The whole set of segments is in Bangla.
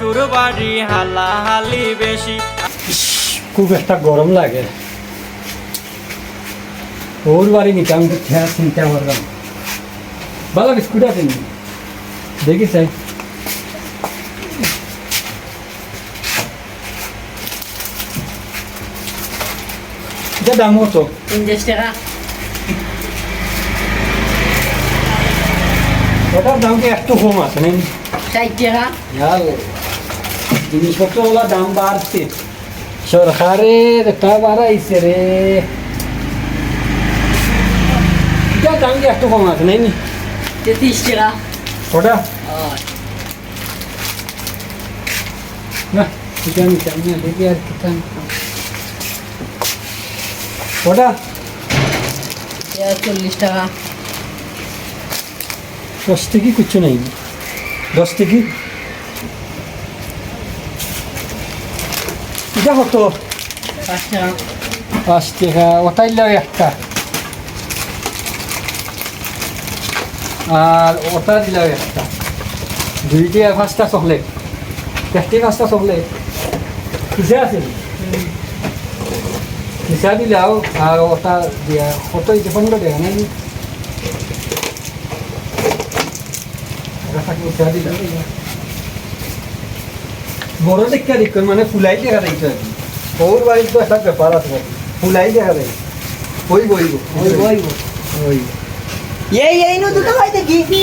শ্বশুর বাড়ি হালাহালি বেশি। খুব একটা গরম লাগে। ওর বাড়ি নিতাম হ্যাঁ চিন্তা করলাম ভালো বিস্কুট আছে দেখি চাই। এটা দাম পঞ্চাশ টাকা। ওটার দাম কি একটু কম আছে নাকি? ষাট টাকা। ইয়াল জিনিসপত্রগুলোর দাম বাড়ছে সরকারের একটা বাড়াইছে রে এটার দাম কি একটু কম আছে নাকি তেত্রিশ টাকা ওটা হয়। না এটা নিতাম না দেখি আর কি দাম। ওটা এটা চল্লিশ টাকা দশ থেকে কিচ্ছু নেই দশ থেকে এটা কত পাঁচ টাকা। ওটাই লাগে একটা। আর ওটা দিলাম একটা। দুইটি পাঁচটা চকলেট। চারটি পাঁচটা চকলেট। কিসে আছে কিসা দিলাও আর ওটা দিয়া কত হয়েছে পনেরো টাকা নাই কিসা দিলাম বড় দেখা দেখুন মানে ফুলাই দেখা দেখতে আর কি ওর বাড়ির তো একটা ব্যাপার আছে। ফুলাই দেখা দেয় ওই বই ওই ওই ওই। এই এই নো দুটো হয় দেখি।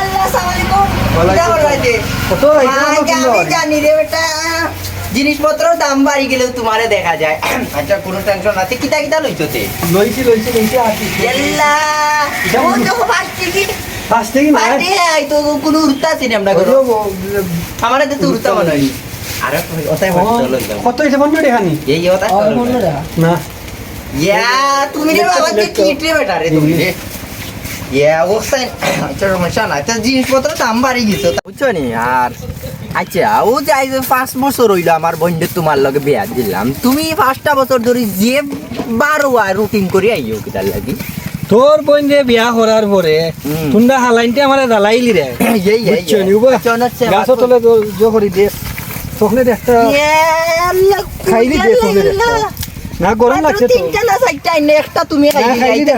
আল্লাহ আসসালামু আলাইকুম। ওয়ালাইকুম কেমন হইছে কত এটা আগে কিলো আমি? জানি রে বেটা। জিনিসপত্রের দাম বাড়ি গেলেও তোমারে দেখা যায়। আচ্ছা কোনো টেনশন আছে কিতা কিতা লইছো তে? লইছি লইছি লইছি আসি। এল্লা এটা ও তো ফার্স্ট থেকে না পার্টি আই তো কোনো। উড়তা আছে আমরা করো আমারে তো উড়তা মনে হয়। আরে ওটাই ফার্স্ট কত হয়েছে পনেরো টাকা এই ওটা আর না। ইয়া তুমি রে বাবা কে কিট বেটা রে তুমি রে। ইয়া ওসাইন আচ্ছা সমস্যা না জিনিসপত্র দাম বাড়ি গেছে বুঝছ নি? আর আচ্ছা ও যাই যে পাঁচ বছর হইল আমার বন্ধু তোমার লগে বিয়া দিলাম। তুমি পাঁচটা বছর ধরে যে বারো আর রুটিন করে আইও কিতার লাগি। তোর বোন যে বিয়া করার পরে হুম। তোমরা হালাইনতে আমার দালাইলি রে। আচ্ছা হচ্ছে গাছ তলে জো করি দে চকলেট একটা খাইলি দে চকলেট না গরম লাগছে তো। তিনটা না চারটা এনে একটা তুমি খাইলি দে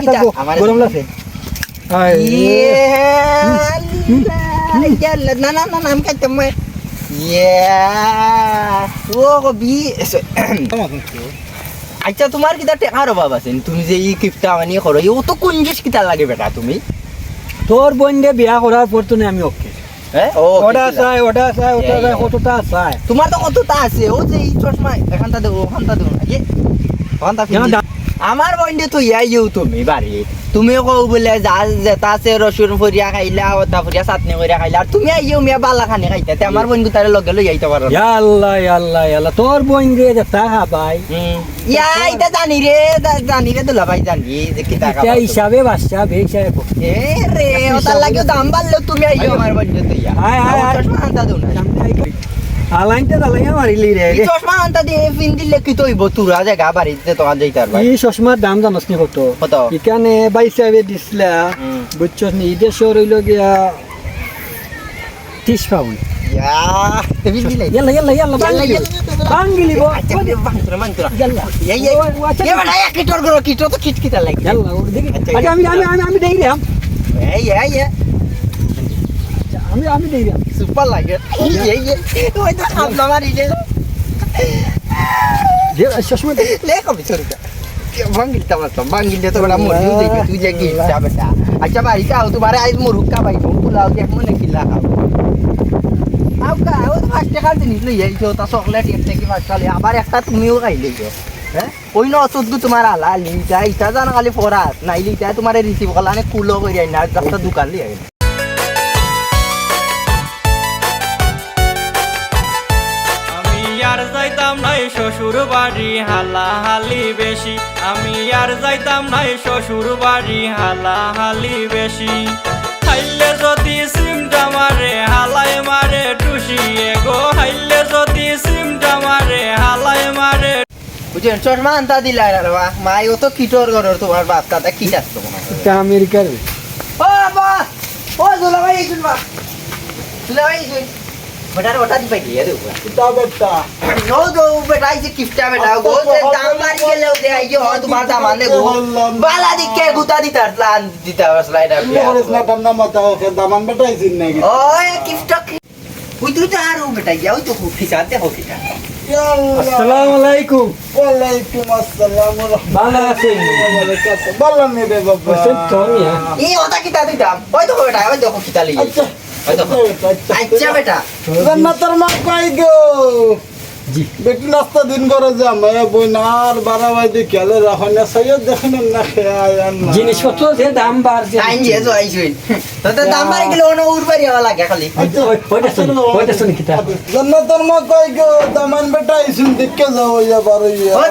গরম লাগছে। না না না নাম খাইতে মই। ও বি আচ্ছা তোমার কিতা টেকার অভাব আছে? তুমি যে ই কিপটা মানে করো ও তো কুঞ্জিস কিতা লাগে বেটা তুমি? তোর বোন যে বিয়া করার পর তো আমি ওকে ওটা চাই ওটা চাই ওটা চাই কতটা চাই। তোমার তো কতটা আছে? ও যে এই চশমা এখানটা দেবো ওখানটা দেবো আগে ওখানটা কেন আমার বন্ধে তো ইয়াইও তুমি বাড়ি তুমি কও বলে যা যেটা আছে রসুন ফরিয়া খাইলা ওটা ফরিয়া চাটনি করিয়া খাইলা। আর তুমি আইও মিয়া বালা খানি খাইতা তে আমার বন্ধু তারে লগে লই আইতে পারো। ইয়াল্লা ইয়াল্লা ইয়াল্লা। তোর বোন যে যেটা খাবাই। ইয়া এটা জানি রে জানি রে দুলা ভাই জানি যে কি টাকা এটা হিসাবে বাচ্চা বে হিসাবে কর। এ রে ওটার লাগে দাম বাড়লেও তুমি আইও আমার বন্ধু তো ইয়া আয়, আয়, আমার আয়। চশমা আনতা দিও না আলাইনতে দালাইয়া মারিলি রে এই চশমা আনতা দিয়ে ফিন দিলে কি তৈব তুরা জায়গা বাড়িতে তোমার যাইতে পারবা এই চশমার দাম জানস নি কত কত? এখানে বাইসাবে দিছিলা হুম। বুঝছস নি ইদে শহর হইল গিয়া ত্রিশ পাউন্ড ইয়া ইয়াল্লা ইয়াল্লা, বাঙ্গিলি ইয়াল্লা। বাঙ্গিলি বো আচ্ছা বান্তুরা বান্তুরা ইয়াল্লা এই এই ও, ও, আচ্ছা, এ বড় এক কিটোর করো কিটো তো খিটখিটা লাগে ইয়াল্লা ওর দেখি আচ্ছা, আমি আমি আমি আমি দেই দিলাম এই এই এই আমি আমি দেই দিলাম সুপার লাগে চুরকা বাঙ্গিল তামার ভাই মনে কিলা খাও পাঁচ টাকা জিনিস লই আইছো তা চকলেট একটা কি পাঁচ টাকা আবার একটা তুমিও খাইলে হ্যাঁ ওই ন চোদ্দ তোমার আলা লিটা ইটা জানা খালি ফরাত নাই লিটা তোমার রিসিভ কলানে কুলো করি আইনা একটা দোকান লিয়ে আর যাইতাম নাই শ্বশুর বাড়ি হালাহালি বেশি আমি আর যাইতাম নাই শ্বশুর বাড়ি হালাহালি বেশি খাইলে যদি সিমটা মারে হালাই মারে টুসিয়ে গো। হাইলে যদি সিমটা মারে হালাই মারে। বুঝছেন চশমা আনতা দিলা রে বাবা। মাই ও তো কিটোর ঘরের তোমার বাপ দাদা কি আসতো এটা আমেরিকার। ও বাবা! ও দুলাভাই এইগুন বা দুলা ভাই এইগুন বেটার ওটা দিবে কি এর উপর কিতা বেটা? নো দো বেটা এই যে কিফটা বেটা? গো যে দাম মারি গেলে দে আই যে হয় তোমার দাম আনে গো বালা দিকে গুতা দিতার প্লান দিতা স্লাইডার কি করিস না টান্না মাথা ওকে দামান বেটা আইছিস নাকি ওই কিফটা ওই তুই তো আর বেটা ওই তো ফিসাতে হোক এটা। আসসালামু আলাইকুম ওয়ালাইকুম আসসালাম ভালো আছেন? বললাম নি বাবা তো এই ওটা কিতা দিতাম? ওই তো বেটা ওই দেখো কিতা লিয়ে আচ্ছা বেটা। জান্নাতের মা কই গো? বেটি নাস্তা দিন করে যা মায়া বইনার বারাবাই দি খেলে রাখো না সৈয়দ দেখেন না খেয়াল জিনিসপত্র যে দাম বাড়ছে। আইন যে তো আইছুই দাম মারি গেলে ওনো উড়বাড়ি হওয়া লাগে খালি। ওইটা শুনি ওইটা শুনি কিতা। জান্নাতের মা কই গো? দামান বেটা আইছুন দেখকে যাও ইয়া ও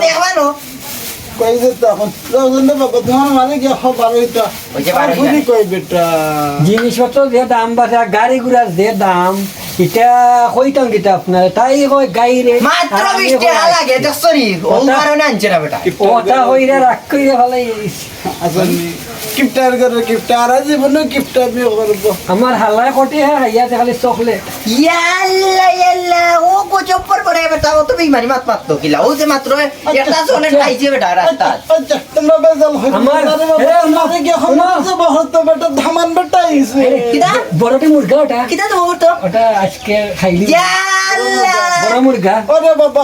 জিনিসপত্র যে দাম বাড়ছে গাড়ি ঘোড়ার যে দাম এটা কইতাম কিতা আপনার? তাই কই গাইরে। মাত্র বিশ টাকা লাগে নি? ও কারণে আনছে না বেটা। ওটা হইরে রাখ কইরে ভালাই আসলে কিফটার করে কিফটার আজ জীবনে কিফটা বিয়ে করব। আমার হাল্লায় কটে হ্যাঁ খালি চকলেট। ইয়াল্লা ইয়াল্লা ও কো চপ্পর করে বেটা ও তো বেইমানি মাত মাত তো কিলা। ও যে মাত্র একটা জনে খাইছে বেটা রাস্তা আচ্ছা তোমরা বেজাল হইছো আমার- এ, তোমার কি খবর মা। বহুত বেটা ধামান বেটা আইছে। কিটা বড়টি মুরগা ওটা। কিটা তো তো ওটা আজকে খাইলি বড় মুরগা ওরে বাবা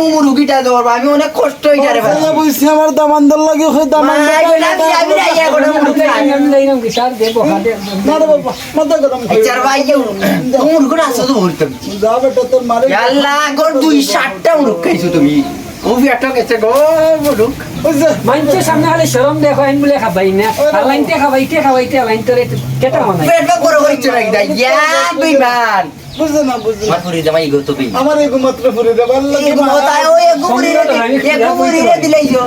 মু মুরগিটা ধরবো? আমি অনেক কষ্ট হইটা রে ভাই বুঝছি আমার দামানদার লাগে হই দামান আমি আমি রাইয়া করে মুরগি আমি লাইলাম কি সার দে বহা দে না রে বাবা মাথা গরম করি। আচ্ছা ভাই মুরগিটা আসো তো ধরতে যা বেটা তোর মারে ইয়াল্লা গো দুই ষাটটা মুরগ খাইছো তুমি। গেছে গো সামনে খালি শরম দেখো আইন বলে খাবাই না। আলাইনতে খাবাইতে খাবাইতে আলাইন কেটা বড় হইছে নাকি? ইয়া বিমান বুঝছে না বুঝছে আমার পুরি জামাই গো তো আমার এই মাত্র ফুরে ও রে রে দিলাই যো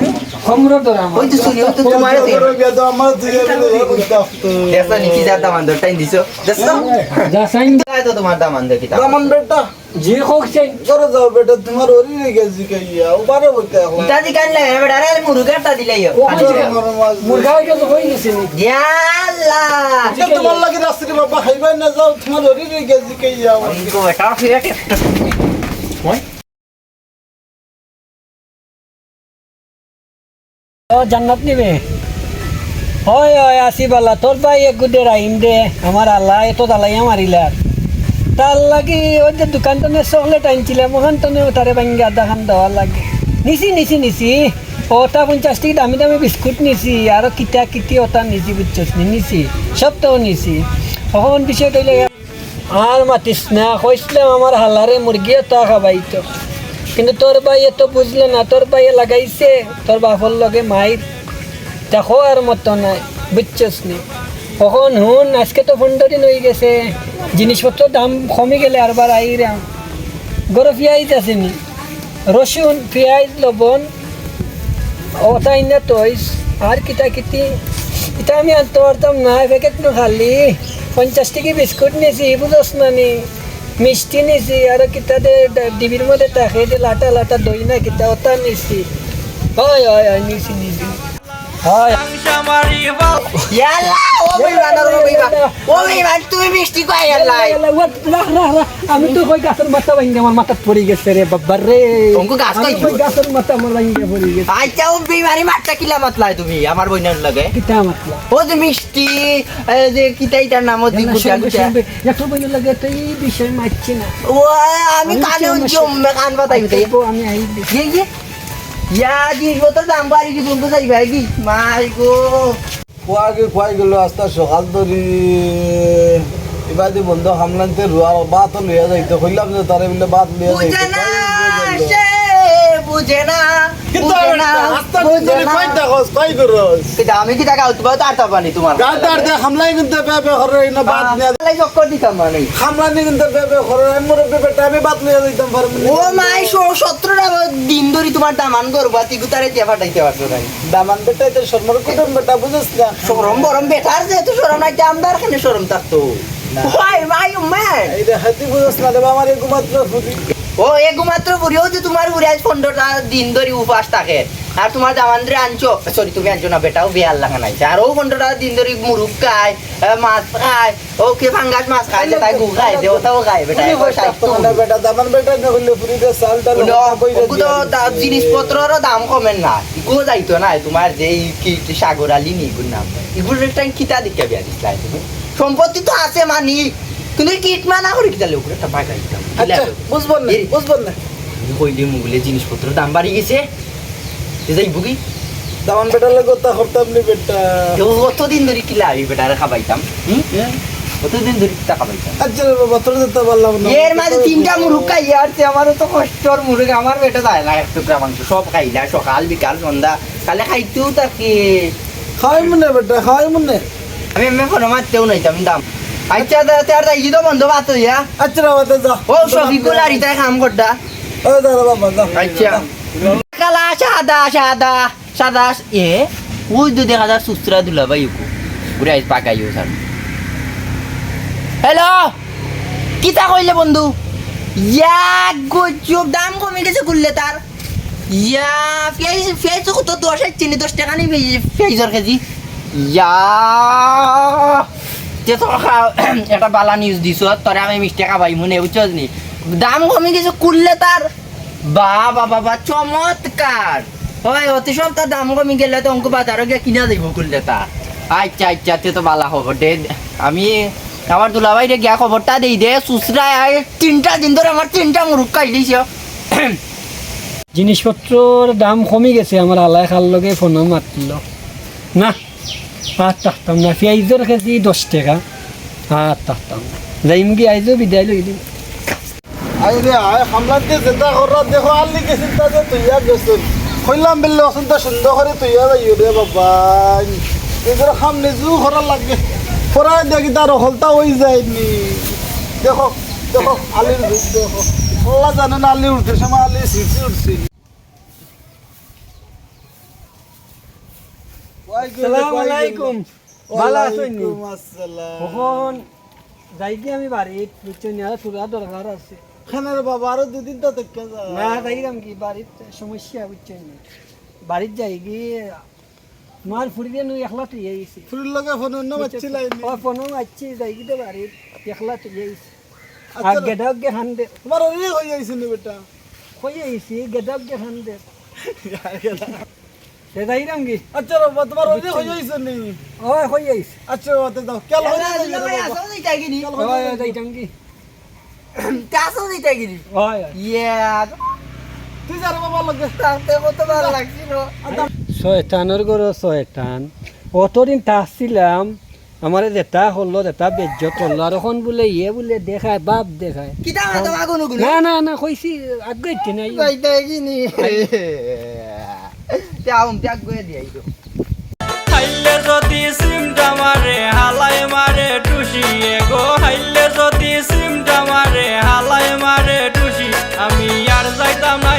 খমর তোর আমার। ওই তো শুনি ও তো তোমার লাগে আমার দিয়ে দিলে বুঝতে দেখছ নি কি যা দামান দর টাইম দিছো? দেখছ? যা সাইন তাই তো তোমার দামান দর কি দামান বেটা যে হোক চাই করে যাও বেটা তোমার ওরি রে গেছি কাইয়া ও বারে বলতে এখন। দাদি কান লাগে বেটা আরে মুরগাটা দিলাই ও মুরগা হইতে তো হই গেছে নি? ইয়াল্লা তোমার লাগে রাস্তাতে বাবা খাইবাই না যাও তোমার ওরি রে গেছি কাইয়া ওই গো বেটা ফিরে একটা ওই ও জান্নাত নিবে? হয় হয় আসি বালা তোর ভাই এক গুদে রাইম দে আমার আল্লাহ এত দালাইয়া মারিলার। তার লাগি ওই যে দোকান টনে চকলেট আনছিলাম ওখান টনে তারে ভাঙ্গি আধা খান দেওয়ার লাগে। নিছি নিছি নিছি। ওটা পঞ্চাশ টি দামি দামি বিস্কুট নিছি, আর কিতা কিতি ওটা নিছি, বুঝছস নিছি সব তো নিছি তখন বিষয় আর মাতিস না কইসলাম আমার হালারে মুরগি তা খাবাইতো। কিন্তু তোর ভাই এত বুঝলো না, তোর ভাইয়ে লাগাইছে, তোর বাপর লগে মাইর। দেখো আর মতো নাই বুঝছস নি? কখন হুন, আজকে তো পনেরো দিন হয়ে গেছে, জিনিসপত্র দাম কমে গেলে আরবার আইরাম গরু আছে নি? রসুন পেঁয়াজ লবণ ওটাই না তৈস আর কিতা কিতি। এটা আমি আনতে পারতাম না, প্যাকেট খালি। পঞ্চাশ টাকি বিস্কুট নিয়েছি বুঝোস না নি? মিষ্টি নিছি, আর কিতাতে ডিবির মধ্যে তাকে লাটা লাটা দই না কিতা ওটা নিছি হয় হয় হয়, নিছি নিছি। আমি তো কই গাছের মাথা ভাঙ্গে আমার মাথা পড়ে গেছে রে বাবার রে। গাছের মাথা আমার ভাঙ্গে পড়ে গেছে। আচ্ছা ও বিমারি মারটা কিলা মাতলাই তুমি? আমার বইনার লাগে? কিতা মাতলা? ও যে মিষ্টি যে তার নাম দি গুটা গুটা একটু বইনে লাগে তো এই বিষয় মারছি না। ও আমি কানে জমে কান বিতাই আমি আই ইয়ে ইয়ে। ইয়া জিনিস মতো দাম বাড়ি কি বলতে যাই ভাই কি? মাই গো। খোয়াকে খোয়াই গেল আস্তে সকাল ধরি এবারে বন্ধ হামলানতে রুয়া বাত লইয়া যাইতো কইলাম যে তারে বলে বাত লইয়া যাইতে বুঝে না। না না। আমি কি টাকা উঠবো তার তো পানি তোমার? গাদার দে হামলাই কিন্তু বেবে করে না বাত নিয়া লাই চক্কর দিতাম মানে। কিন্তু বেবে মোর ও মাই দিন ধরে তোমার দামান করব তুই গুতারে দিয়ে ফাটাইতে পারছ না দামান বেটা তো কুটুম বেটা বুঝছ না? সরম বরম বেটার যেহেতু সরম নাই আমদার সরম থাকতো। why you mad? এই হাতি বুঝছ না রে আমার একমাত্র ফুটি। ও একমাত্র বুড়িও যে তোমার বুড়ি আজ পনেরোটা দিন ধরে উপাস থাকে। আর তোমার জামানরে আনছো। সরি তুমি আনছো না বেটাও বিয়ে আল্লাহ খানাইছে আর ও পনেরোটা দিন ধরে মুরুগ খায় মাছ খায় ওকে ফাঙ্গাস মাছ খায় তাই গু খায় যে ওটাও খায় বেটা দা- জিনিসপত্রেরও দাম কমেন না। ইগুলো যাইতো না তোমার যে কি কি সাগর আলী নি ইগুর নাম। ইগুর একটা কিতা দিকে বিয়া দিছিলা সম্পত্তি তো আছে মানি। কিন্তু কিট মানা করে কিতা লোক একটা গাইতাম আচ্ছা বুঝবেন না এই- বুঝবেন না। কইলে মুগলে জিনিসপত্রের দাম বাড়ি গেছে? যে যাইব কি? দামান বেটার লাগে তা করতাম নি বেটা। কতদিন ধরে কিলা আমি বেটারে খাবাইতাম কতদিন ধরে খাবাইতাম? আচ্ছা রে বাবা তোর যেতে পারলাম না। এর মাঝে তিনটা মুরুগ খাইয়ে আসছে আমারও তো কষ্টর মুরুগ আমার বেটা যায় না এক টুকরা মাংস সব খাইলা সকাল বিকাল সন্ধ্যা। কালে খাইতেও তাকে খাই মনে বেটা খাই মনে। আমি এমনি ফোনো মারতেও নাইতাম দাম। আচ্ছা দা তার তাই তো বন্ধ ইয়া। আচ্ছা যা। ও আর কাম ও বাবা যা আচ্ছা। কালা সাদা সাদা সাদা এ ওই তো দেখা যাক সুস্ত্রা দুলা ভাই ঘুরে আইস পাকাইও স্যার হ্যালো কিতা কইলে বন্ধু? ইয়া গজব দাম কমে গেছে করলে তার ইয়া পেঁয়াজ তো কত দশ চিনি দশ টাকা নেই পেঁয়াজের কেজি। ইয়া। তে একটা বালা নিউজ দিছ তোরে আমি মিষ্টি খাবাই মনে বুঝছস নি? দাম কমে গেছে করলে তার বাবা বাবা চমৎকার হয়, অতি সপ্তাহ দাম কমে গেলে তো অঙ্ক বাজারও গিয়ে কিনা দিব করলে তার আচ্ছা আচ্ছা তে তো বালা খবর দে। আমি আমার দুলাভাই রে গিয়া খবরটা দেই দে। সুসরা তিনটা দিন ধরে আমার তিনটা মুরুখ খাই দিছ জিনিসপত্রর দাম কমে গেছে আমার আলাই খাল লগে ফোনও মারছিল না আর থাকতাম না পেঁয়াজের কেজি দশ টাকা আর থাকতাম না যাইম কি আইজো বিদায় লই দিম আই রে আয় হামলাতে যেটা করার দেখো আর লিখে চিন্তা যে তুইয়া গেছুন কইলাম বেলে অসন্ত সুন্দর করে তুইয়া যাইও রে বাবা নিজের খাম নিজেও করার লাগে করাই দেখি তার হলতা হয়ে যায়নি দেখো দেখো আলির দেখো আল্লাহ জানে না আলি উঠে সময় আলি সিসি উঠছি আসসালামু। আলাইকুম। ভালো আছেন কখন? যাই কি আমি বাড়িত বুঝছেন আর দরকার আছে। খানের বাবা আরও দুদিন তো না যাইলাম কি বাড়িত সমস্যা বুঝছেন বাড়িত যাই কি মার ফুড়ি দিয়ে নই একলা তুই আইছি ফুরির লগে ফোন অন্য বাচ্চিলাই ও ফোনও মারছি যাই কি বাড়িত একলা তুই আইছি আর আচ্ছা। গে খান দে। তোমার অনেক হয়ে যাইছে নি বেটা। কই আইছি গে খান দে। সে যাইলাম কি আচ্ছা বাবা তোমার যাইছে নি? আচ্ছা বাবা তে দাও। কেল হয়ে যাইছে রে বাবা ও যাইতাম কি তুই যার বাবা লগে শয়তানের গরো শয়তান। অতদিন তাসছিলাম আমার দেতা হলো দেতা বেজ্জত করল আর এখন বলে ইয়ে বলে দেখায় বাপ দেখায়। না না না কইছি আগে আম ত্যাগ করে দিয়ে আইতো হাইলে যদি সিমটা মারে, হালাই মারে, টুসিয়ে গো। হাইলে যদি সিমটা মারে, হালাই মারে, টুসি, আমি আর যাইতাম না।